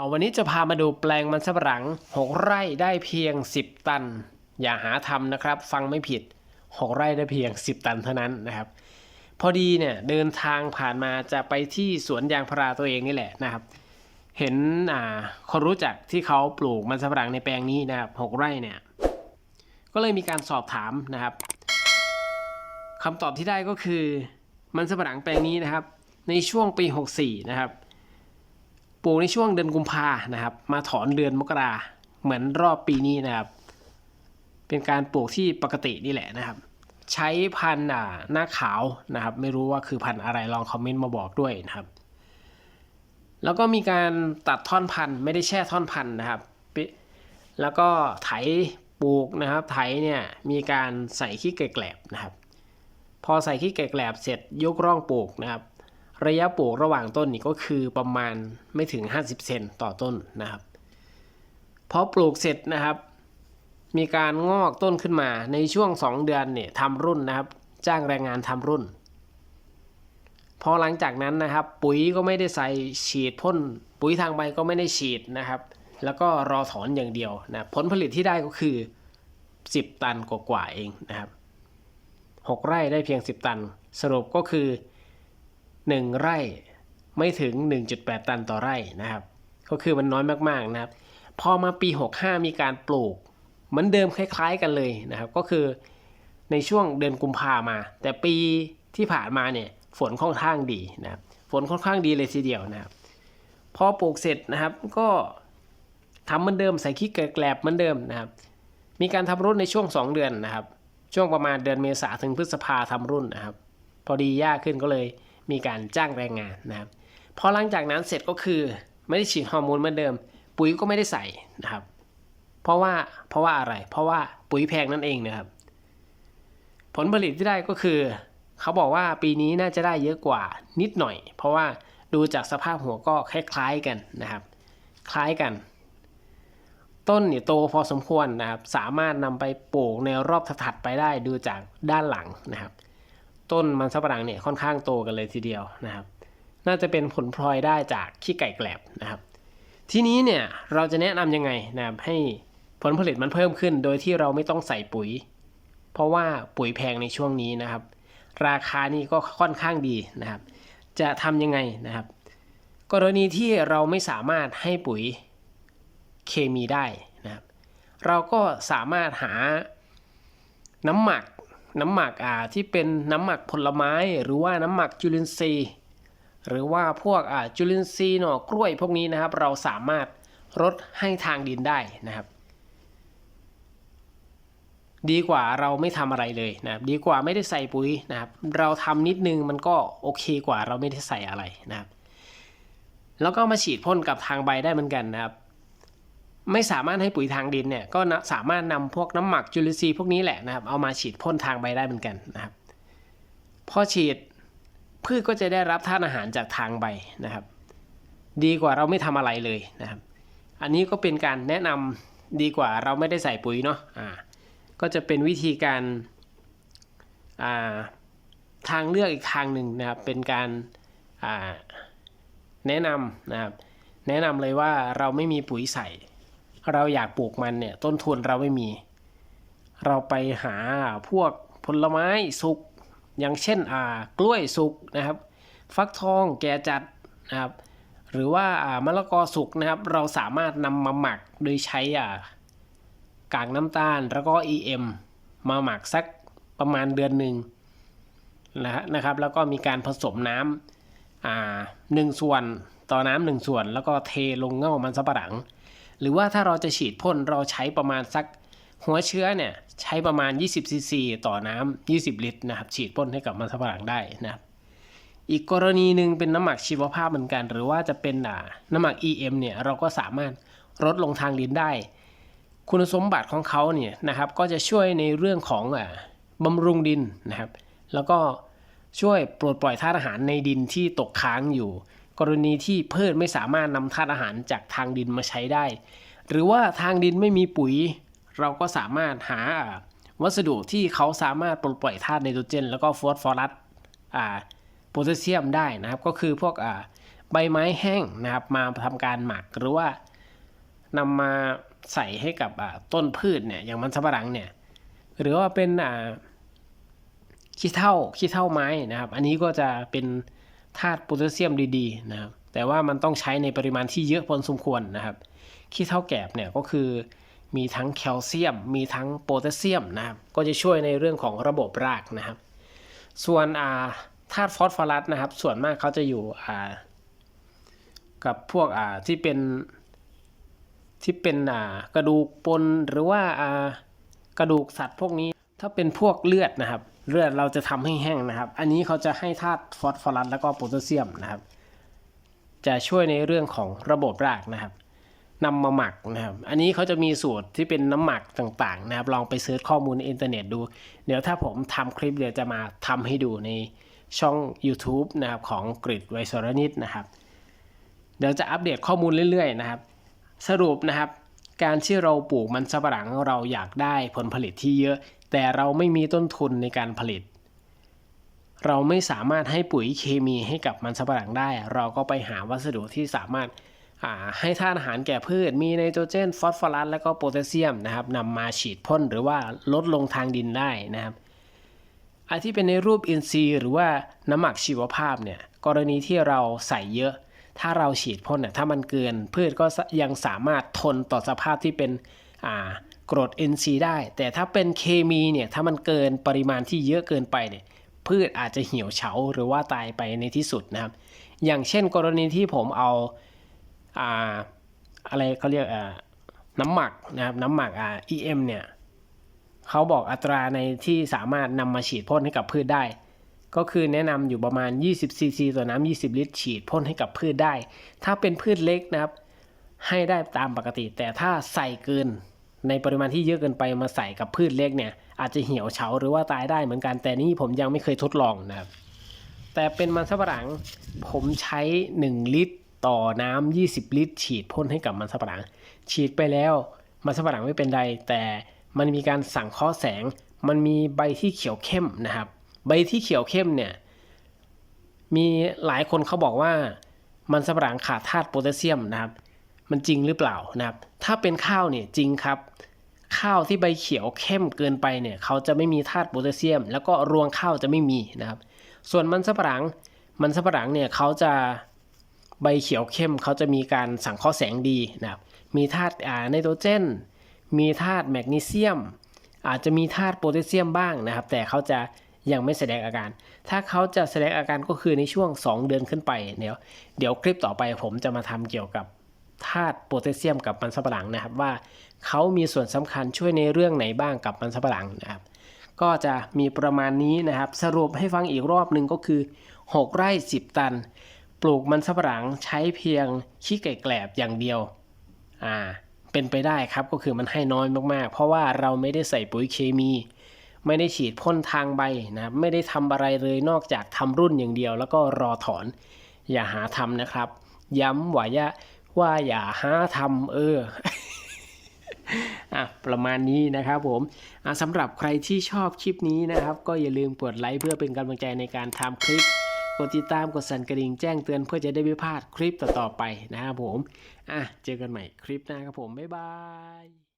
เอาวันนี้จะพามาดูแปลงมันสำปะหลัง 6 ไร่ได้เพียง 10 ตัน อย่าหาทำนะครับ ฟังไม่ผิด 6 ไร่ได้เพียง 10 ตันเท่านั้นนะครับ พอดีเนี่ยเดินทางผ่านมาจะไปที่สวนยางพาราตัวเองนี่แหละนะครับ เห็นอ่าคนรู้จักที่เขาปลูกมันสำปะหลังในแปลงนี้นะครับ6ไร่เนี่ย ก็เลยมีการสอบถามนะครับคำตอบที่ได้ก็คือมันสำปะหลังแปลงนี้นะครับ ในช่วงปี 64 นะครับ ปลูกในช่วงเดือนกุมภานะครับ มาถอนเดือนมกราเหมือนรอบปีนี้นะครับ เป็นการปลูกที่ปกตินี่แหละนะครับ ใช้พันธุ์หน้าขาวนะครับ ไม่รู้ว่าคือพันธุ์อะไรลองคอมเมนต์มาบอกด้วยนะครับ แล้วก็มีการตัดท่อนพันธุ์ไม่ได้แช่ท่อนพันธุ์นะครับแล้วก็ไถปลูกนะครับ ไถเนี่ยมีการใส่ขี้ไก่แกลบนะครับ พอใส่ขี้ไก่แกลบเสร็จยกร่องปลูกนะครับ ระยะปลูกระหว่างต้นนี่ก็คือประมาณไม่ถึง 50 เซนต่อต้นนะครับพอปลูกเสร็จนะครับ มีการงอกต้นขึ้นมาในช่วง 2 เดือนเนี่ยทำรุ่นนะครับ จ้างแรงงานทำรุ่น พอหลังจากนั้นนะครับ ปุ๋ยก็ไม่ได้ใส่ฉีดพ่นปุ๋ยทางใบก็ไม่ได้ฉีดนะครับ แล้วก็รอถอนอย่างเดียวนะผลผลิตที่ได้ก็คือ 10 ตันกว่าๆเองนะครับ 6 ไร่ได้เพียง 10 ตัน สรุปก็คือ 1 ไร่ไม่ถึง 1.8 ตันต่อไร่นะครับ ก็คือมันน้อยมากๆนะครับ พอมาปี 65 มีการปลูกเหมือนเดิมคล้ายๆกันเลยนะครับ ก็คือในช่วงเดือนกุมภามา แต่ปีที่ผ่านมาเนี่ยฝนค่อนข้างดีนะครับฝนค่อนข้างดีเลยทีเดียวนะครับ พอปลูกเสร็จนะครับก็ทำเหมือนเดิมใส่ขี้เกลือแกลบเหมือนเดิมนะครับ มีการทำรุ่นในช่วง 2 เดือนนะครับ ช่วงประมาณเดือนเมษาถึงพฤษภาทำรุ่นนะครับ พอดียากขึ้นก็เลย มีการจ้างแรงงานนะครับพอหลังจากนั้นเสร็จก็คือไม่ได้ฉีดฮอร์โมนเหมือนเดิม ปุ๋ยก็ไม่ได้ใส่นะครับ เพราะว่าเพราะว่าอะไร เพราะว่าปุ๋ยแพงนั่นเองนะครับ ผลผลิตที่ได้ก็คือ เขาบอกว่าปีนี้น่าจะได้เยอะกว่านิดหน่อย เพราะว่าดูจากสภาพหัวก็คล้ายๆกันนะครับ คล้ายกัน ต้นเนี่ยโตพอสมควรนะครับ สามารถนำไปปลูกในรอบถัดไปได้ดูจากด้านหลังนะครับ ต้นมันสำปะหลังเนี่ยค่อนข้างโตกันเลยทีเดียวนะครับ น่าจะเป็นผลพลอยได้จากขี้ไก่แกลบนะครับ ทีนี้เนี่ยเราจะแนะนำยังไงนะครับให้ผลผลิตมันเพิ่มขึ้น โดยที่เราไม่ต้องใส่ปุ๋ย เพราะว่าปุ๋ยแพงในช่วงนี้นะครับ ราคานี่ก็ค่อนข้างดีนะครับ จะทำยังไงนะครับ กรณีที่เราไม่สามารถให้ปุ๋ยเคมีได้นะครับ เราก็สามารถหาน้ำหมัก น้ำหมักอ่าที่เป็นน้ำหมักผลไม้ หรือว่าน้ำหมักจุลินทรีย์ หรือว่าพวกอ่าจุลินทรีย์หน่อกล้วยพวกนี้นะครับ เราสามารถรดให้ทางดินได้นะครับ ดีกว่าเราไม่ทำอะไรเลยนะครับดีกว่าไม่ได้ใส่ปุ๋ยนะครับ เราทำนิดนึงมันก็โอเคกว่าเราไม่ได้ใส่อะไรนะครับ แล้วก็มาฉีดพ่นกับทางใบได้เหมือนกันนะครับ ไม่สามารถให้ปุ๋ยทางดินเนี่ยก็สามารถนำพวกน้ำหมักจุลินทรีย์พวกนี้แหละนะครับเอามาฉีดพ่นทางใบได้เหมือนกันนะครับพอฉีดพืชก็จะได้รับธาตุอาหารจากทางใบนะครับ ดีกว่าเราไม่ทำอะไรเลยนะครับ อันนี้ก็เป็นการแนะนำดีกว่าเราไม่ได้ใส่ปุ๋ยเนาะอ่าก็จะเป็นวิธีการอ่าทางเลือกอีกทางหนึ่งนะครับ เป็นการอ่าแนะนำนะครับแนะนำเลยว่าเราไม่มีปุ๋ยใส่ เราอยากปลูกมันเนี่ย ต้นทุนเราไม่มี เราไปหาพวกผลไม้สุกอย่างเช่นอ่ากล้วยสุกนะครับ ฟักทองแก่จัดนะครับหรือว่าอ่ามะละกอสุกนะครับ เราสามารถนำมาหมักโดยใช้อ่ากากน้ำตาลแล้วก็ EM มาหมักสักประมาณเดือนหนึ่งนะนะครับ แล้วก็มีการผสมน้ำอ่าหนึ่งส่วนต่อน้ำหนึ่งส่วน แล้วก็เทลงเง่ามันสำปะหลัง หรือว่าถ้าเราจะฉีดพ่นเราใช้ประมาณสักหัวเชื้อเนี่ยใช้ประมาณ 20ซีซีต่อน้ำ20 ลิตรนะครับ ฉีดพ่นให้กับมันสำปะหลังได้นะครับอีกกรณีหนึ่งเป็นน้ำหมักชีวภาพเหมือนกัน หรือว่าจะเป็นน้ำหมัก EM เนี่ยเราก็สามารถลดลงทางดินได้ คุณสมบัติของเขาเนี่ยนะครับ ก็จะช่วยในเรื่องของบำรุงดินนะครับ แล้วก็ช่วยปลดปล่อยธาตุอาหารในดินที่ตกค้างอยู่ กรณีที่พืชไม่สามารถนำธาตุอาหารจากทางดินมาใช้ได้ หรือว่าทางดินไม่มีปุ๋ย เราก็สามารถหาวัสดุที่เขาสามารถปลดปล่อยธาตุไนโตรเจน แล้วก็ฟอสฟอรัสโพแทสเซียมได้นะครับ ก็คือพวกใบไม้แห้งนะครับมาทำการหมักหรือว่านำมาใส่ให้กับต้นพืชเนี่ยอย่างมันสำปะหลังเนี่ยหรือว่าเป็นขี้เถ้าขี้เถ้าไม้นะครับ อันนี้ก็จะเป็น ธาตุโพแทสเซียมดีๆนะครับแต่ว่ามันต้องใช้ในปริมาณที่เยอะพอสมควรนะครับขี้เถ้าแกบเนี่ยก็คือมีทั้งแคลเซียม มีทั้งโพแทสเซียมนะครับก็จะช่วยในเรื่องของระบบรากนะครับ ส่วนาธาตุฟอสฟอรัสนะครับ ส่วนมากเขาจะอยู่กับพวกที่เป็นที่เป็นกระดูกปนหรือว่ากระดูกสัตว์พวกนี้ถ้าเป็นพวกเลือดนะครับ เลือดเราจะทำให้แห้งนะครับ อันนี้เขาจะให้ธาตุฟอสฟอรัสแล้วก็โพแทสเซียมนะครับ จะช่วยในเรื่องของระบบรากนะครับนำมาหมักนะครับ อันนี้เขาจะมีสูตรที่เป็นน้ำหมักต่างๆ นะครับ ลองไปเซิร์ชข้อมูลในอินเทอร์เน็ตดู เดี๋ยวถ้าผมทำคลิปเดี๋ยวจะมาทำให้ดูในช่อง YouTube นะครับของกริดไวสรนิตนะครับ เดี๋ยวจะอัปเดตข้อมูลเรื่อยๆ นะครับ สรุปนะครับ การที่เราปลูกมันสำปะหลังเราอยากได้ผลผลิตที่เยอะ แต่เราไม่มีต้นทุนในการผลิต เราไม่สามารถให้ปุ๋ยเคมีให้กับมันสำปะหลังได้ เราก็ไปหาวัสดุที่สามารถาให้ธาตุอาหารแก่พืช มีไนโตรเจน ฟอสฟอรัส และก็โพแทสเซียมนะครับนำมาฉีดพ่นหรือว่าลดลงทางดินได้นะครับอันที่เป็นในรูปอินทรีย์หรือว่าน้ำหมักชีวภาพเนี่ยกรณีที่เราใส่เยอะ ถ้าเราฉีดพ่นเนี่ยถ้ามันเกิน พืชก็ยังสามารถทนต่อสภาพที่เป็นอ่า กรด NC ได้ แต่ถ้าเป็นเคมีเนี่ยถ้ามันเกินปริมาณที่เยอะเกินไปเนี่ยพืชอาจจะเหี่ยวเฉาหรือว่าตายไปในที่สุดนะครับ อย่างเช่นกรณีที่ผมเอาอ่าอะไรเขาเรียกอ่าน้ำหมักนะครับน้ำหมักอ่า EM เนี่ยเขาบอกอัตราในที่สามารถนำมาฉีดพ่นให้กับพืชได้ ก็คือแนะนำอยู่ประมาณ 20ซีซีต่อน้ำ20 ลิตร ฉีดพ่นให้กับพืชได้ ถ้าเป็นพืชเล็กนะครับ ให้ได้ตามปกติ แต่ถ้าใส่เกิน ในปริมาณที่เยอะเกินไปมาใส่กับพืชเล็กเนี่ย อาจจะเหี่ยวเฉาหรือว่าตายได้เหมือนกัน แต่นี่ผมยังไม่เคยทดลองนะครับ แต่เป็นมันสำปะหลังผมใช้ 1 ลิตรต่อน้ำ20 ลิตร ฉีดพ่นให้กับมันสำปะหลัง ฉีดไปแล้วมันสำปะหลังไม่เป็นไรแต่มันมีการสั่งเคราะห์แสง มันมีใบที่เขียวเข้มนะครับ ใบที่เขียวเข้มเนี่ยมีหลายคนเขาบอกว่ามันสำปะหลังขาดธาตุโพแทสเซียมนะครับ มันจริงหรือเปล่านะครับ ถ้าเป็นข้าวเนี่ยจริงครับ ข้าวที่ใบเขียวเข้มเกินไปเนี่ยเขาจะไม่มีธาตุโพแทสเซียม แล้วก็รวงข้าวจะไม่มีนะครับ ส่วนมันสำปะหลังมันสำปะหลังเนี่ยเขาจะใบเขียวเข้มเขาจะมีการสังเคราะห์แสงดีนะครับ มีธาตุไนโตรเจน มีธาตุแมกนีเซียม อาจจะมีธาตุโพแทสเซียมบ้างนะครับ แต่เขาจะยังไม่แสดงอาการ ถ้าเขาจะแสดงอาการก็คือในช่วง 2 เดือนขึ้นไป เดี๋ยวเดี๋ยวคลิปต่อไปผมจะมาทำเกี่ยวกับ ธาตุโพแทสเซียมกับมันสำปะหลังนะครับ ว่าเขามีส่วนสำคัญช่วยในเรื่องไหนบ้างกับมันสำปะหลังนะครับก็จะมีประมาณนี้นะครับ สรุปให้ฟังอีกรอบหนึ่งก็คือ 6 ไร่ 10 ตัน ปลูกมันสำปะหลังใช้เพียงขี้ไก่แกลบอย่างเดียวอ่าเป็นไปได้ครับก็คือมันให้น้อยมากๆ เพราะว่าเราไม่ได้ใส่ปุ๋ยเคมี ไม่ได้ฉีดพ่นทางใบนะครับไม่ได้ทำอะไรเลยนอกจากทำรุ่นอย่างเดียว แล้วก็รอถอนอย่าหาทำนะครับ ย้ำว่าอย่า ว่าอย่าห้าทำเอออะประมาณนี้นะครับผมสำหรับใครที่ชอบคลิปนี้นะครับ ก็อย่าลืมกดไลค์เพื่อเป็นกำลังใจในการทำคลิป กดติดตามกดสั่นกระดิ่งแจ้งเตือนเพื่อจะได้ไม่พลาดคลิปต่อๆไปนะครับผมอะเจอกันใหม่คลิปหน้าครับผม บ๊ายบาย